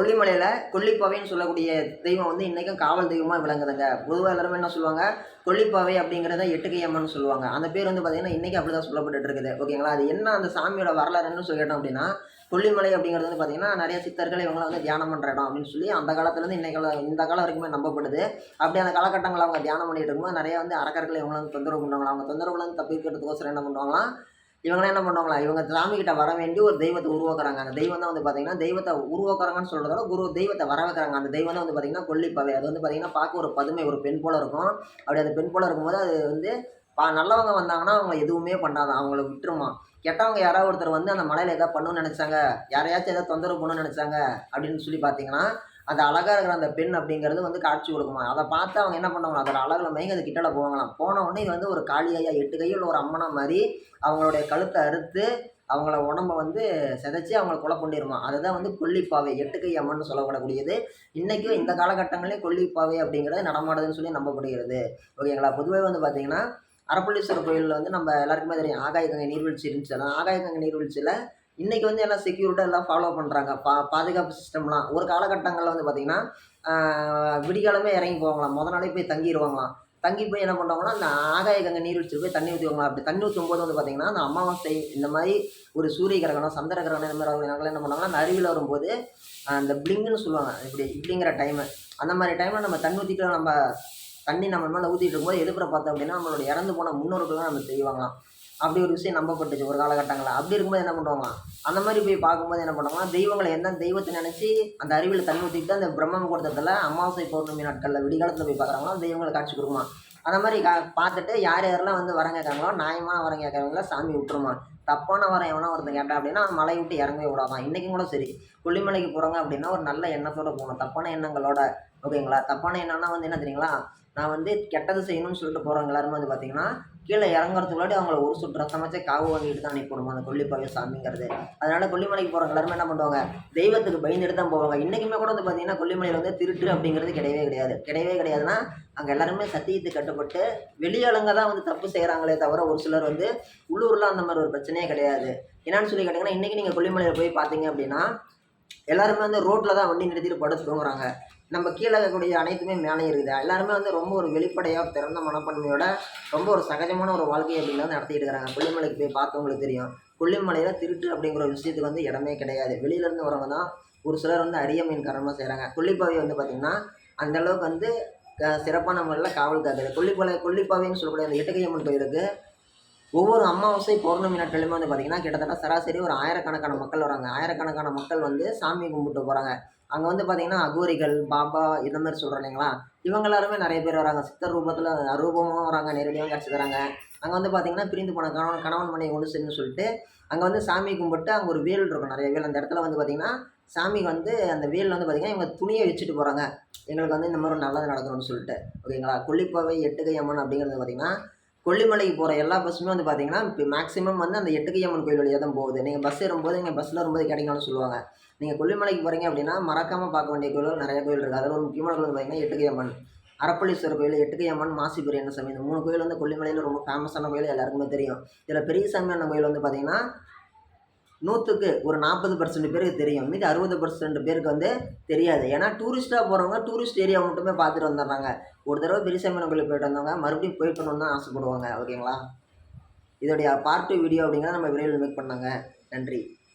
கொல்லிமலையில் கொல்லிப்பாவைன்னு சொல்லக்கூடிய தெய்வம் வந்து இன்றைக்கும் காவல் தெய்வமாக விளங்குதுங்க. பொதுவாக எல்லாருமே என்ன சொல்லுவாங்க? கொல்லிப்பாவை அப்படிங்கிறத எட்டுக்கை அம்மன் சொல்லுவாங்க. அந்த பேர் வந்து பார்த்திங்கன்னா இன்றைக்கி அப்படி தான் சொல்லப்பட்டுட்டு இருக்குது. ஓகேங்களா? அது என்ன அந்த சாமியோட வரலாறுன்னு சொல்லிட்டோம் அப்படின்னா கொல்லிமலை அப்படிங்கிறது வந்து பார்த்திங்கன்னா நிறைய சித்தர்கள் இவங்களை வந்து தியானம் பண்ணுற இடம் அப்படின்னு சொல்லி அந்த காலத்துலேருந்து இன்னைக்கு இந்த காலம் வரைக்குமே நம்பப்படுது. அப்படி அந்த காலகட்டங்களில் அவங்க தியானம் பண்ணிட்டு இருக்கும்போது நிறைய வந்து அரக்கர்கள் இவங்களை வந்து தொந்தரவு பண்ணுவாங்களா அவங்க தொந்தரவுலேருந்து தப்பிக்கிறதுக்கோசரம் என்ன பண்ணுவாங்களாம்? இவங்களாம் என்ன பண்ணுவாங்களா? இவங்க சாமி கிட்ட வர வேண்டி ஒரு தெய்வத்தை உருவாக்குறாங்க. அந்த தெய்வம் தான் வந்து பார்த்தீங்கன்னா தெய்வத்தை உருவாக்குறாங்கன்னு சொல்கிறத குரு தெய்வத்தை வர வைக்கிறாங்க. அந்த தெய்வம் தான் வந்து பார்த்தீங்கன்னா கொல்லிப்பவை. அது வந்து பார்த்தீங்கன்னா பார்க்க ஒரு பதுமை ஒரு பெண் போல இருக்கும். அப்படி அந்த பெண் போல இருக்கும்போது அது வந்து பா நல்லவங்க வந்தாங்கன்னா அவங்க எதுவுமே பண்ணாதான் அவங்கள விட்டுருமா? கெட்டவங்க யாராவது ஒருத்தர் வந்து அந்த மலையில் எதாவது பண்ணணும்னு நினச்சாங்க. யாரையாச்சும் எதாவது தொந்தரவு பண்ணணும்னு நினச்சாங்க அப்படின்னு சொல்லி பார்த்தீங்கன்னா அது அழகாக இருக்கிற அந்த பெண் அப்படிங்கிறது வந்து காட்சி கொடுக்குமா? அதை பார்த்து அவங்க என்ன பண்ணுவாங்க அதோட அழகில் மயங்கி அது கிட்டல போவாங்களாம். போன உடனே இது வந்து ஒரு காளியாக எட்டு கையில் ஒரு அம்மனை மாதிரி அவங்களுடைய கழுத்தை அறுத்து அவங்கள உடம்ப வந்து சிதைச்சி அவங்கள கொலை பண்ணிடுமா அதுதான் வந்து கொல்லிப்பாவை எட்டுக்கை அம்மன் சொல்லப்படக்கூடியது. இன்றைக்கும் இந்த காலகட்டங்களே கொல்லிப்பாவை அப்படிங்கிறது நடமாடுதுன்னு சொல்லி நம்பப்படுகிறது. ஓகேங்களா? பொதுவாக வந்து பார்த்தீங்கன்னா அரப்பள்ளீஸ்வரர் கோயிலில் வந்து நம்ம எல்லாருக்குமே தெரியும். ஆகாய கங்கை நீர்வீழ்ச்சி இருந்துச்சு. அதான் ஆகாய கங்கை நீர்வீழ்ச்சியில் இன்றைக்கி வந்து எல்லாம் செக்யூரிட்டாக எல்லாம் ஃபாலோ பண்ணுறாங்க பா பாதுகாப்பு சிஸ்டம்லாம் ஒரு காலகட்டங்களில் வந்து பார்த்திங்கன்னா விடிகாலமே இறங்கி போவாங்களாம். முத நாளே போய் தங்கிடுவாங்களாம் தங்கி போய் என்ன பண்ணுவாங்கன்னா அந்த ஆகாய கங்கை நீர்வீழ்ச்சியில் போய் தண்ணி ஊற்றுவாங்களா அப்படி தண்ணி ஊற்றும் போது வந்து பார்த்திங்கன்னா அந்த அமாவாசை இந்த மாதிரி ஒரு சூரிய கிரகணம் சந்திர கிரகணம் இந்த மாதிரி நாங்கள் என்ன பண்ணுவாங்கன்னா அந்த அருவியில் வரும்போது அந்த பிளிங்குன்னு சொல்லுவாங்க. இப்படி இப்படிங்கிற டைமு அந்த மாதிரி டைமில் நம்ம தண்ணி ஊற்றிட்டு நம்ம தண்ணி நம்ம மேலே ஊற்றிட்டு இருக்கும்போது எதுப்புற பார்த்தோம் அப்படின்னா நம்மளோட இறந்து போன முன்னோர்கள்லாம் நம்ம செய்வாங்களாம். அப்படி ஒரு விஷயம் நம்பப்பட்டுச்சு ஒரு காலகட்டங்களில். அப்படி இருக்கும்போது என்ன பண்ணுவாங்க? அந்த மாதிரி போய் பார்க்கும்போது என்ன பண்ணுவாங்கன்னா தெய்வங்களை எந்த தெய்வத்தை நினச்சி அந்த அறிவில் தண்ணி ஊற்றிட்டு அந்த பிரம்ம முகூர்த்தத்தில் அமாவாசை பௌர்ணமி நாட்களில் விடிகாலத்தில் போய் பார்க்குறாங்களோ அந்த தெய்வங்களை காட்சி கொடுக்குமா? அந்த மாதிரி கா பார்த்துட்டு யார் யாரெல்லாம் வந்து வரம் கேட்குறாங்களோ நியாயமான வரம் கேட்குறவங்கள சாமி விட்டுருமா? தப்பான வரம் எவனா ஒருத்தன் கேட்டா அப்படின்னா மலை விட்டு இறங்கவே விடாதான். இன்றைக்கும் கூட சரி. கொல்லிமலைக்கு போகிறாங்க அப்படின்னா ஒரு நல்ல எண்ணத்தோட போகணும். தப்பான எண்ணங்களோட ஓகேங்களா? தப்பான எண்ணம்னா வந்து என்ன தெரியுங்களா? நான் வந்து கெட்டது செய்யணும்னு சொல்லிட்டு போகிறவங்க எல்லாருமே வந்து பார்த்தீங்கன்னா கீழே இறங்குறதுக்கு முன்னாடி அவங்கள ஒரு சுற்று ரசமாச்சே காவு வாங்கிட்டு தான் அனுப்பிவிடுமா அந்த கொல்லிப்பாவை சாமிங்கிறது. அதனால் கொல்லிமலைக்கு போகிறவங்க எல்லாருமே என்ன பண்ணுவாங்க தெய்வத்துக்கு பயந்துட்டு தான் போவாங்க. இன்றைக்குமே கூட வந்து பார்த்தீங்கன்னா கொல்லிமலையில் வந்து திருட்டு அப்படிங்கிறது கிடையவே கிடையாது. கிடையவே கிடையாதுன்னா அங்கே எல்லாருமே சத்தியத்துக்கு கட்டுப்பட்டு வெளியாளுங்க தான் வந்து தப்பு செய்கிறாங்களே தவிர ஒரு சிலர் வந்து உள்ளூரில் அந்த மாதிரி ஒரு பிரச்சனையே கிடையாது. என்னன்னு சொல்லி கேட்டிங்கன்னா இன்றைக்கி நீங்கள் கொல்லிமலையில் போய் பார்த்தீங்க அப்படின்னா எல்லாருமே வந்து ரோட்டில் தான் வண்டி நிறுத்திட்டு படுத்து தூங்குறாங்க. நம்ம கீழே இருக்கக்கூடிய அனைத்துமே மேலே இருக்குது எல்லாருமே வந்து ரொம்ப ஒரு வெளிப்படையாக திறந்த மனப்பான்மையோட ரொம்ப ஒரு சகஜமான ஒரு வாழ்க்கையை அப்படின்னு வந்து நடத்திட்டு இருக்கிறாங்க கொல்லிமலைக்கு போய் பார்த்தவங்களுக்கு தெரியும். கொல்லிமலையில் திருட்டு அப்படிங்கிற ஒரு விஷயத்துக்கு வந்து இடமே கிடையாது. வெளியிலேருந்து வரவங்க தான் ஒரு சிலர் வந்து அரிய மீன் காரணமாக செய்கிறாங்க கொல்லிப்பாவை வந்து பார்த்திங்கன்னா அந்தளவுக்கு வந்து சிறப்பான முறையில் காவல் காக்குது. கொல்லிப்பாலை கொல்லிப்பாவைன்னு சொல்லக்கூடிய அந்த இட்டகையம்மன் கோயிலுக்கு ஒவ்வொரு அமாவாசை பௌர்ணமி நாட்களுமே வந்து பார்த்திங்கன்னா கிட்டத்தட்ட சராசரி ஒரு ஆயிரக்கணக்கான மக்கள் வராங்க. ஆயிரக்கணக்கான மக்கள் வந்து சாமி கும்பிட்டு போகிறாங்க அங்கே வந்து பார்த்திங்கன்னா அகோரிகள் பாபா இந்த மாதிரி சொல்கிறோம் இல்லைங்களா? இவங்க எல்லாருமே நிறைய பேர் வராங்க. சித்தர் ரூபத்தில் அரூபமாக வராங்க நேரடியாக கிடச்சி தராங்க. அங்கே வந்து பார்த்திங்கன்னா பிரிந்து போன கணவன் கணவன் மனைவி ஒன்று சென்னு சொல்லிட்டு அங்கே வந்து சாமி கும்பிட்டு அங்கே ஒரு வேல் இருக்கும். நிறைய வேல் அந்த இடத்துல வந்து பார்த்திங்கன்னா சாமிக்கு வந்து அந்த வேலில் வந்து பார்த்திங்கன்னா இவங்க துணியை வச்சுட்டு போகிறாங்க எங்களுக்கு வந்து இந்த மாதிரி ஒரு நல்லது நடக்கணும்னு சொல்லிட்டு. ஓகேங்களா? கொல்லிப்பாவை எட்டுகை அம்மன் அப்படிங்கிறது பார்த்திங்கன்னா கொல்லிமலைக்கு போகிற எல்லா பஸ்ஸுமே வந்து பார்த்தீங்கன்னா இப்போ மேக்ஸிமம் வந்து அந்த எட்டுக்கை அம்மன் கோயில் வழியாக தான் போகுது. நீங்கள் பஸ் ஏறும்போது நீங்கள் பஸ்ஸில் வரும்போது கிடைக்கணும்னு சொல்லுவாங்க. நீங்கள் கொல்லிமலைக்கு போகிறீங்க அப்படின்னா மறக்காமல் பார்க்க வேண்டிய கோயில் நிறைய கோயில் இருக்குது அதில் ஒரு முக்கியமான கோயில் பார்த்தீங்கன்னா எட்டுக்கை அம்மன் அரப்பள்ளீஸ்வரர் கோயில் எட்டுக்கை அம்மன் மாசிபுரி என்ன சாமி இந்த மூணு கோயில் வந்து கொல்லிமலையில் ரொம்ப ஃபேமஸான கோயில் எல்லாருக்குமே தெரியும். இதில் பெரிய சாமியான கோயில் வந்து பார்த்தீங்கன்னா நூற்றுக்கு ஒரு நாற்பது பர்சன்ட் பேருக்கு தெரியும். மீதி அறுபது பர்சன்ட் பேருக்கு வந்து தெரியாது. ஏன்னா டூரிஸ்ட்டாக போகிறவங்க டூரிஸ்ட் ஏரியா மட்டுமே பார்த்துட்டு வந்துடுறாங்க. ஒரு தடவை பெரியசாமி கோயிலுக்கு போயிட்டு வந்தவங்க மறுபடியும் போயிட்டு தான் ஆசைப்படுவாங்க. ஓகேங்களா? இதோடைய பார்ட் டூ வீடியோ அப்படிங்கிறத நம்ம விரைவில் மேக் பண்ணாங்க நன்றி.